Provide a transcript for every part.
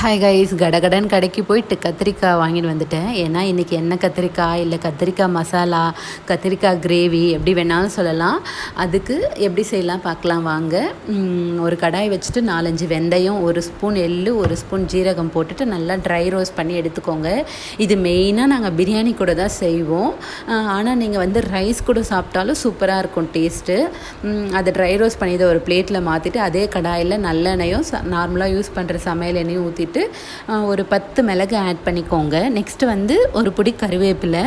Hi guys கடகடன் கடைக்கு போயிட்டு கத்திரிக்காய் வாங்கிட்டு வந்துட்டேன். ஏன்னா இன்றைக்கி என்ன கத்திரிக்காய் இல்லை கத்திரிக்காய் மசாலா கத்திரிக்காய் கிரேவி எப்படி வேணாலும் சொல்லலாம். அதுக்கு எப்படி செய்யலாம் பார்க்கலாம் வாங்க. ஒரு கடாய் வச்சுட்டு நாலஞ்சு வெந்தயம் ஒரு ஸ்பூன் எள்ளு ஒரு ஸ்பூன் ஜீரகம் போட்டுட்டு நல்லா ட்ரை ரோஸ்ட் பண்ணி எடுத்துக்கோங்க. இது மெயினாக நாங்கள் பிரியாணி கூட தான் செய்வோம். ஆனால் நீங்கள் வந்து ரைஸ் கூட சாப்பிட்டாலும் சூப்பராக இருக்கும் டேஸ்ட்டு அதை ட்ரை ரோஸ்ட் பண்ணி இதை ஒரு பிளேட்டில் மாற்றிட்டு அதே கடாயில் நல்லெண்ணெயும் நார்மலாக யூஸ் பண்ணுற சமையல் எண்ணெயும் ஊற்றிட்டு ஒரு பத்து மிளகு ஆட் பண்ணிக்கோங்க. நெக்ஸ்ட்டு வந்து ஒரு பிடி கருவேப்பிலை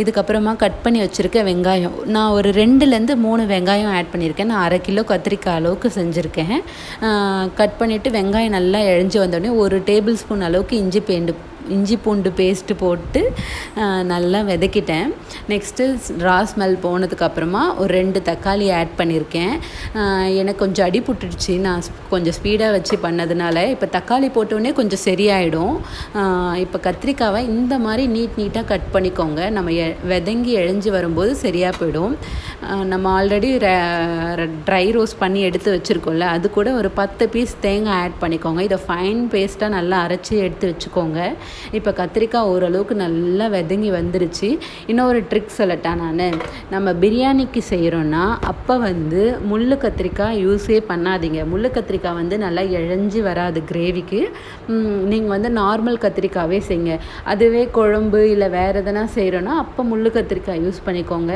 இதுக்கப்புறமா கட் பண்ணி வச்சுருக்க வெங்காயம். நான் ஒரு ரெண்டுலேருந்து மூணு வெங்காயம் ஆட் பண்ணியிருக்கேன். நான் அரை கிலோ கத்திரிக்காய் அளவுக்கு செஞ்சுருக்கேன். கட் பண்ணிவிட்டு வெங்காயம் நல்லா இழஞ்சி வந்தோடனே ஒரு டேபிள் ஸ்பூன் அளவுக்கு இஞ்சி பேண்டு இஞ்சி பூண்டு பேஸ்ட்டு போட்டு நல்லா வதக்கிட்டேன். நெக்ஸ்ட்டு ரா ஸ்மெல் போனதுக்கப்புறமா ஒரு ரெண்டு தக்காளி ஆட் பண்ணியிருக்கேன் எனக்கு கொஞ்சம் அடி புட்டுடுச்சு. நான் கொஞ்சம் ஸ்பீடாக வச்சு பண்ணதுனால இப்போ தக்காளி போட்டோடனே கொஞ்சம் சரியாயிடும். இப்போ கத்திரிக்காவை இந்த மாதிரி நீட் நீட்டாக கட் பண்ணிக்கோங்க. நம்ம எ விதங்கி எழிஞ்சு வரும்போது சரியாக போயிடும். நம்ம ஆல்ரெடி ட்ரை ரோஸ்ட் பண்ணி எடுத்து வச்சுருக்கோம்ல அது கூட ஒரு பத்து பீஸ் தேங்காய் ஆட் பண்ணிக்கோங்க. இதை ஃபைன் பேஸ்ட்டாக நல்லா அரைச்சி எடுத்து வச்சுக்கோங்க. இப்போ கத்திரிக்காய் ஓரளவுக்கு நல்லா விதங்கி வந்துருச்சு. இன்னொரு ட்ரிக் சொல்லட்டேன் நான். நம்ம பிரியாணிக்கு செய்கிறோன்னா அப்போ வந்து முள்ளு கத்திரிக்காய் யூஸே பண்ணாதீங்க. முள்ளு கத்திரிக்காய் வந்து நல்லா இழஞ்சி வராது கிரேவிக்கு நீங்கள் வந்து நார்மல் கத்திரிக்காவே செய்யுங்க. அதுவே குழம்பு இல்லை வேறு எதனா செய்கிறோன்னா அப்போ முள் கத்திரிக்காய் யூஸ் பண்ணிக்கோங்க.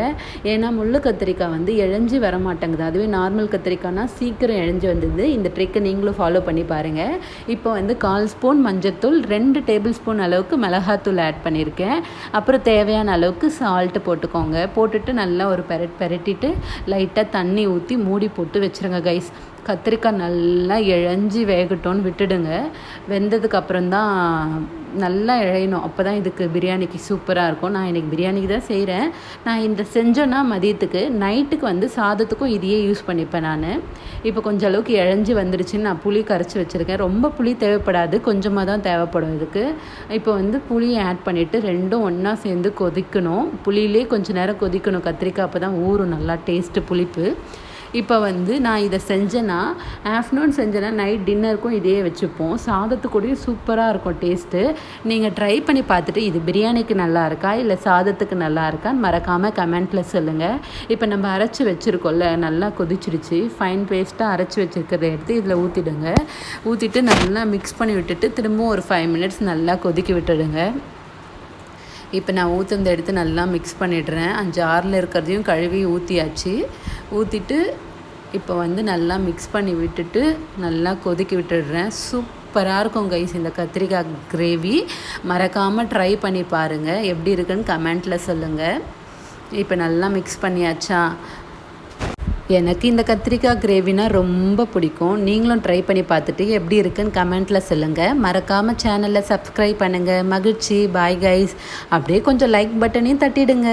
ஏன்னா முள் கத்திரிக்காய் வந்து இழஞ்சி வர மாட்டேங்குது அதுவே நார்மல் கத்திரிக்காய்னா சீக்கிரம் இழஞ்சி வந்தது. இந்த ட்ரிக்கை நீங்களும் ஃபாலோ பண்ணி பாருங்கள் இப்போ வந்து கால் ஸ்பூன் மஞ்சத்தூள் ரெண்டு டேபிள் ஸ்பூன் அளவுக்கு மிளகாத்தூள் ஆட் பண்ணியிருக்கேன். அப்புறம் தேவையான அளவுக்கு சால்ட்டு போட்டுக்கோங்க. போட்டுட்டு நல்லா ஒரு பெரட் பெரட்டிட்டு லைட்டாக தண்ணி ஊற்றி மூடி போட்டு வச்சுருங்க கைஸ் கத்திரிக்காய் நல்லா இழஞ்சி வேகட்டும்னு விட்டுடுங்க. வெந்ததுக்கு தான் நல்லா இழையணும். அப்போ தான் இதுக்கு பிரியாணிக்கு சூப்பராக இருக்கும். நான் இன்றைக்கி பிரியாணிக்கு தான் செய்கிறேன் நான் இந்த செஞ்சோன்னா மதியத்துக்கு நைட்டுக்கு வந்து சாதத்துக்கும் இதையே யூஸ் பண்ணிப்பேன் நான். இப்போ கொஞ்சம் அளவுக்கு இழஞ்சி வந்துடுச்சுன்னு நான் புளி கரைச்சி வச்சுருக்கேன். ரொம்ப புளி தேவைப்படாது. கொஞ்சமாக தான் தேவைப்படும் இதுக்கு. இப்போ வந்து புளியை ஆட் பண்ணிவிட்டு ரெண்டும் ஒன்றா சேர்ந்து கொதிக்கணும். புளியிலே கொஞ்சம் நேரம் கொதிக்கணும். கத்திரிக்காய் அப்போ தான் ஊறும். நல்லா டேஸ்ட்டு புளிப்பு. இப்போ வந்து நான் இதை செஞ்சேன்னா ஆஃப்டர்நூன் செஞ்சேன்னா நைட் டின்னருக்கும் இதே வச்சுப்போம். சாதத்துக்கூடயும் சூப்பராக இருக்கும் டேஸ்ட்டு நீங்கள் ட்ரை பண்ணி பார்த்துட்டு இது பிரியாணிக்கு நல்லா இருக்கா இல்லை சாதத்துக்கு நல்லா இருக்கான்னு மறக்காமல் கமெண்ட்டில் சொல்லுங்கள் இப்போ நம்ம அரைச்சி வச்சுருக்கோம்ல நல்லா கொதிச்சிருச்சு. ஃபைன் பேஸ்ட்டாக அரைச்சி வச்சுருக்கிறத எடுத்து இதில் ஊற்றிடுங்க ஊற்றிட்டு நல்லா மிக்ஸ் பண்ணி விட்டுட்டு திரும்பவும் ஒரு ஃபைவ் மினிட்ஸ் நல்லா கொதிக்க விட்டுடுங்க. இப்போ நான் ஊற்றுந்த எடுத்து நல்லா மிக்ஸ் பண்ணிடுறேன். அந்த ஜாரில் இருக்கிறதையும் கழுவி ஊற்றியாச்சு ஊற்றிட்டு இப்போ வந்து நல்லா மிக்ஸ் பண்ணி விட்டுட்டு நல்லா கொதிக்க விட்டுடுறேன். சூப்பராக இருக்கும் கைஸ் இந்த கத்திரிக்காய் கிரேவி மறக்காமல் ட்ரை பண்ணி பாருங்கள் எப்படி இருக்குன்னு கமெண்ட்டில் சொல்லுங்கள் இப்போ நல்லா மிக்ஸ் பண்ணியாச்சா? எனக்கு இந்த கத்திரிக்காய் கிரேவினா ரொம்ப பிடிக்கும். நீங்களும் ட்ரை பண்ணி பார்த்துட்டு எப்படி இருக்குன்னு கமெண்ட்டில் சொல்லுங்கள் மறக்காமல் சேனலை சப்ஸ்கிரைப் பண்ணுங்கள் மகிழ்ச்சி. பாய் கைஸ் அப்படியே கொஞ்சம் லைக் பட்டனையும் தட்டிடுங்க.